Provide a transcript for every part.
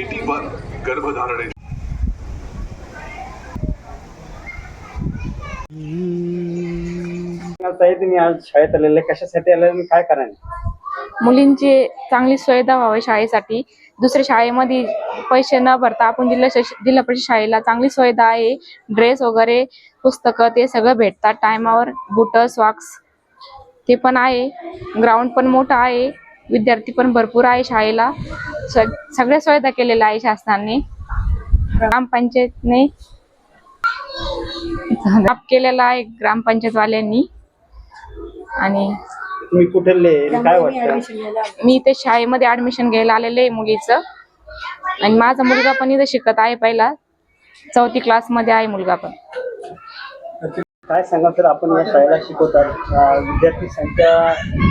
TT one गर्भधारणे आज शाळेत आलेले कशासाठी आले आणि काय करायला मुलींची चांगली सुविधा व्हावी शाळेसाठी. दुसऱ्या शाळेमध्ये पैसे न भरता आपण जिल्हा जिल्हा परिषद शाळेला चांगली सुविधा आहे. ड्रेस वगैरे पुस्तकं ते सगळं भेटतात. टायमावर बुट सॉक्स ते पण आहे. ग्राउंड पण मोठं आहे. विद्यार्थी पण भरपूर आहे शाळेला. सगळ्या सुविधा केलेल्या आहे शासनाने. ग्रामपंचायतने केलेला आहे ग्रामपंचायतवाल्यांनी. आणि तुम्ही कुठले आणि काय वाटतं? मी इथे शाळेमध्ये ऍडमिशन घ्यायला आलेले आहे मुलीचं. आणि माझा मुलगा पण इथे शिकत आहे पहिला. चौथी क्लासमध्ये आहे मुलगा पण. काय सांगा तर आपण या शाळेला शिकवतात? विद्यार्थी संख्या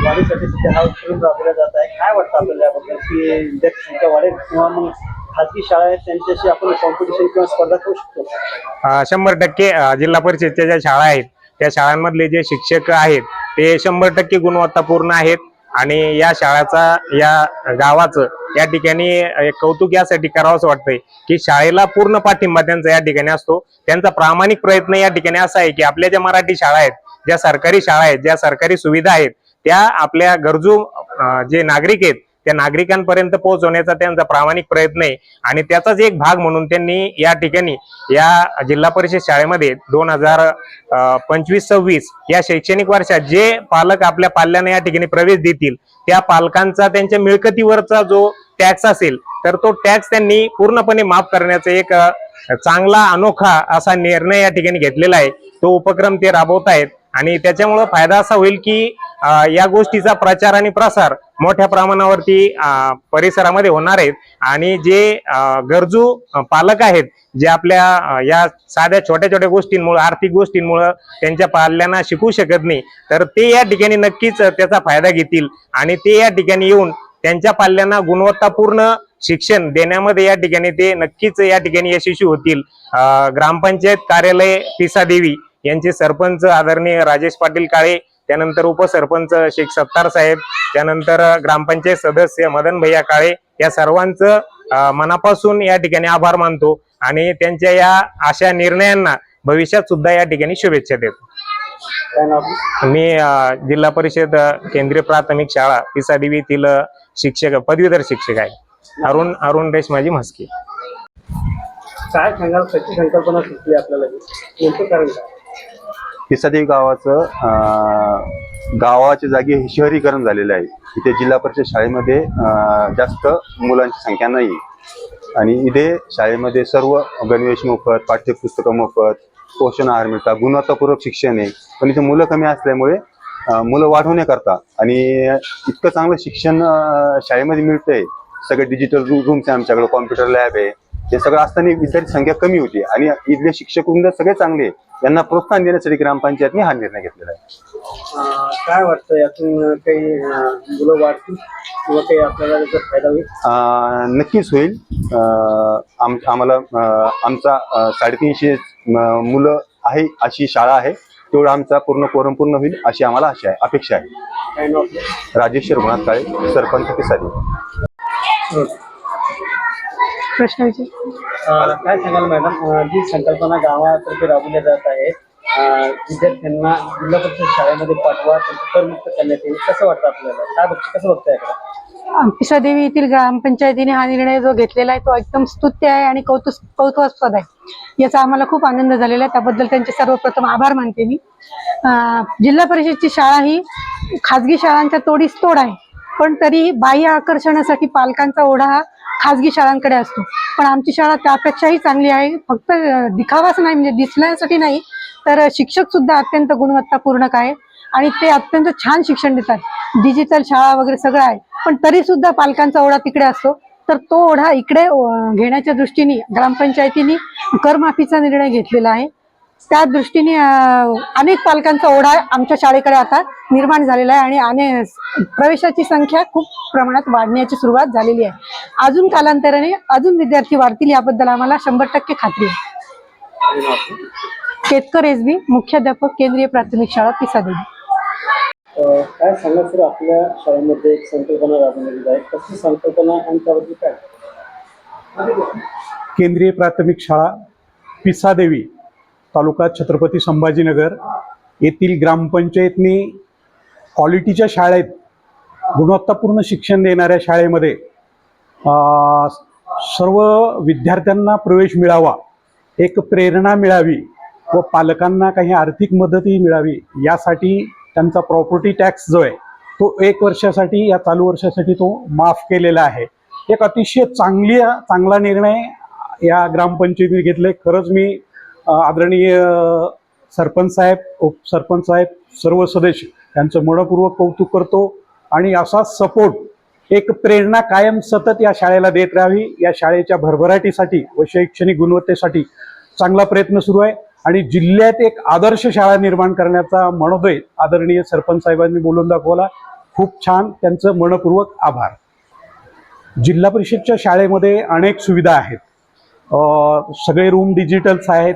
वाढीसाठी सध्या हा उपक्रम राबवला जात आहे. काय वाटतं आपल्याला याबद्दल? की विद्यार्थी संख्या वाढेल किंवा मग खाजगी शाळा आहेत त्यांच्याशी आपण कॉम्पिटिशन किंवा स्पर्धा करू शकतो? शंभर टक्के जिल्हा परिषदच्या ज्या शाळा आहेत त्या शाळांमधले जे शिक्षक आहेत ते शंभर टक्के गुणवत्तापूर्ण आहेत. आणि या शाळेचा या गावाचं या ठिकाणी एक कौतुक यासाठी करावंसं वाटतंय की शाळेला पूर्ण पाठिंबा त्यांचा या ठिकाणी असतो. त्यांचा प्रामाणिक प्रयत्न या ठिकाणी असा आहे की आपल्या ज्या मराठी शाळा आहेत ज्या सरकारी शाळा आहेत ज्या सरकारी सुविधा आहेत त्या आपल्या गरजू जे नागरिक आहेत त्या नागरिकांपर्यंत पोहोचवण्याचा त्यांचा प्रामाणिक प्रयत्न आहे. आणि त्याचाच एक भाग म्हणून त्यांनी या ठिकाणी या जिल्हा परिषद शाळेमध्ये दोन हजार पंचवीस सव्वीस या शैक्षणिक वर्षात जे पालक आपल्या पाल्याने या ठिकाणी प्रवेश देतील त्या पालकांचा त्यांच्या मिळकतीवरचा जो टॅक्स असेल तर तो टॅक्स त्यांनी पूर्णपणे माफ करण्याचा एक चांगला अनोखा असा निर्णय या ठिकाणी घेतलेला आहे. तो उपक्रम ते राबवत आहेत आणि त्याच्यामुळं फायदा असा होईल की या गोष्टीचा प्रचार आणि प्रसार मोठ्या प्रमाणावरती परिसरामध्ये होणार आहेत. आणि जे गरजू पालक आहेत जे आपल्या या साध्या छोट्या छोट्या गोष्टींमुळे आर्थिक गोष्टींमुळं त्यांच्या पाल्यांना शिकू शकत नाही तर ते या ठिकाणी नक्कीच त्याचा फायदा घेतील. आणि ते या ठिकाणी येऊन त्यांच्या पाल्यांना गुणवत्तापूर्ण शिक्षण देण्यामध्ये या ठिकाणी ते नक्कीच या ठिकाणी यशस्वी होतील. ग्रामपंचायत कार्यालय पिसादेवी यांचे सरपंच आदरणीय राजेश पाटील काळे त्यानंतर उपसरपंच शेख सत्तार साहेब त्यानंतर ग्रामपंचायत सदस्य मदन भैया काळे या सर्वांचं मनापासून या ठिकाणी आभार मानतो आणि त्यांच्या या अशा निर्णयांना भविष्यात सुद्धा या ठिकाणी शुभेच्छा देतो. मी जिल्हा परिषद केंद्रीय प्राथमिक शाळा पिसा देवी येथील शिक्षक पदवीधर शिक्षक आहे. अरुण अरुण रेशमाजी म्हस्के. काय सांगाल कशी संकल्पना सुचली आपल्याला? नेमकं कारण काय? पिसादेवी गावाचं गावाच्या जागी हे शहरीकरण झालेलं आहे. इथे जिल्हा परिषद शाळेमध्ये जास्त मुलांची संख्या नाही. आणि इथे शाळेमध्ये सर्व गणवेश मोफत पाठ्यपुस्तकं मोफत पोषण आहार मिळतात गुणवत्तापूर्वक शिक्षण आहे. पण इथे मुलं कमी असल्यामुळे मुलं वाढवण्याकरता आणि इतकं चांगलं शिक्षण शाळेमध्ये मिळतंय. सगळे डिजिटल रूम्स आहे आमच्याकडे कॉम्प्युटर लॅब आहे. हे सगळं असताना विद्यार्थी संख्या कमी होती आणि इथले शिक्षक वृंद सगळे चांगले. यांना प्रोत्साहन देण्यासाठी ग्रामपंचायतने हा निर्णय घेतलेला आहे. काय वाटतं यातून काही मुलं वाढतील किंवा काही आपल्याला त्याचा फायदा होईल? नक्कीच होईल. आम आम्हाला आमचा साडेतीनशे मुलं आहे अशी शाळा आहे. तेवढा आमचा पूर्ण कोरम पूर्ण होईल अशी आम्हाला आशा आहे अपेक्षा आहे? राजेश रघुनाथ काळे सरपंच पिसारी प्रश्न विचार. अं, काय सांगाल मॅडम? अं, जी संकल्पना गावातर्फे राबवल्या जात आहे अं, विद्यार्थ्यांना जिल्हा परिषद शाळेमध्ये पाठवा त्यांचं करमुक्त करण्यात येईल कसं वाटतं आपल्याला? काय बघतं कसं बघतं याकडे पिसादेवी येथील ग्रामपंचायतीने हा निर्णय जो घेतलेला आहे तो एकदम स्तुत्य आहे आणि कौतुक कौतुकास्पद आहे. याचा आम्हाला खूप आनंद झालेला आहे. त्याबद्दल त्यांचे सर्वप्रथम आभार मानते मी. अं, जिल्हा परिषदची शाळा ही खाजगी शाळांच्या तोडीस तोड आहे. पण तरीही बाह्य आकर्षणासाठी पालकांचा ओढा हा खाजगी शाळांकडे असतो. पण आमची शाळा त्यापेक्षाही चांगली आहे. फक्त दिखावाच नाही म्हणजे दिसण्यासाठी नाही तर शिक्षक सुद्धा अत्यंत गुणवत्तापूर्ण आहे. आणि ते अत्यंत छान शिक्षण देतात. डिजिटल शाळा वगैरे सगळं आहे. पण तरी सुद्धा पालकांचा ओढा तिकडे असतो. तर तो ओढा इकडे घेण्याच्या दृष्टीने ग्रामपंचायतीने करमाफीचा निर्णय घेतलेला आहे. त्या दृष्टीने अनेक पालकांचा ओढा आमच्या शाळेकडे आता निर्माण झालेला आहे आणि अने प्रवेशाची संख्या खूप प्रमाणात वाढण्याची सुरुवात झालेली आहे. अजून कालांतराने अजून विद्यार्थी वाढतील याबद्दल आम्हाला शंभर टक्के खात्री आहे? केतकर एस बी मुख्याध्यापक केंद्रीय प्राथमिक शाळा पिसादेवी. काय सांगा सर आपल्या शाळेमध्ये एक संकल्पना राबवण्यात आहे. कसली संकल्पना आणि त्याबद्दल काय? केंद्रीय प्राथमिक शाळा पिसादेवी. तालुका छत्रपती संभाजीनगर येथील ग्रामपंचायतनी क्वालिटीच्या शाळेत गुणवत्तापूर्ण शिक्षण देणाऱ्या शाळेमध्ये सर्व विद्यार्थ्यांना प्रवेश मिळावा एक प्रेरणा मिळावी व पालकांना काही आर्थिक मदतही मिळावी यासाठी त्यांचा प्रॉपर्टी टॅक्स जो आहे तो एक वर्षासाठी या चालू वर्षासाठी तो माफ केलेला आहे. एक अतिशय चांगली चांगला निर्णय या ग्रामपंचायतीने घेतले खरंच मी आदरणीय सरपंच साहेब उपसरपंच साहेब सर्व सदस्य यांचं मनपूर्वक कौतुक करतो आणि असा सपोर्ट एक प्रेरणा कायम सतत या शाळेला देत राहावी. या शाळेच्या भरभराटीसाठी व शैक्षणिक गुणवत्तेसाठी चांगला प्रयत्न सुरू आहे आणि जिल्ह्यात एक आदर्श शाळा निर्माण करण्याचा मनोदय आदरणीय सरपंच साहेबांनी बोलून दाखवला. खूप छान. त्यांचं मनपूर्वक आभार. जिल्हा परिषदच्या शाळेमध्ये अनेक सुविधा आहेत. सगळे रूम डिजिटल्स आहेत.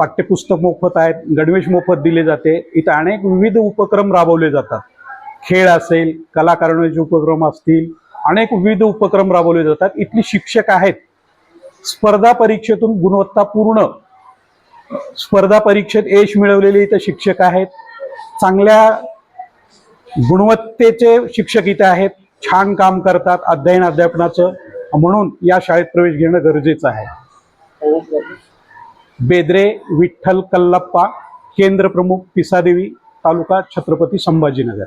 पाठ्यपुस्तक मोफत आहेत गणवेश मोफत दिले जाते. इथं अनेक विविध उपक्रम राबवले जातात. खेळ असेल कलाकारांचे उपक्रम असतील अनेक विविध उपक्रम राबवले जातात. इथली शिक्षक आहेत. स्पर्धा परीक्षेतून गुणवत्तापूर्ण स्पर्धा परीक्षेत यश मिळवलेले इथं शिक्षक आहेत. चांगल्या गुणवत्तेचे शिक्षक इथे आहेत. छान काम करतात. अध्ययन अध्यापनाचं. म्हणून या शाळेत प्रवेश घेणं गरजेचं आहे. बेद्रे विठ्ठल कल्लप्पा केंद्र प्रमुख पिसादेवी तालुका छत्रपती संभाजीनगर.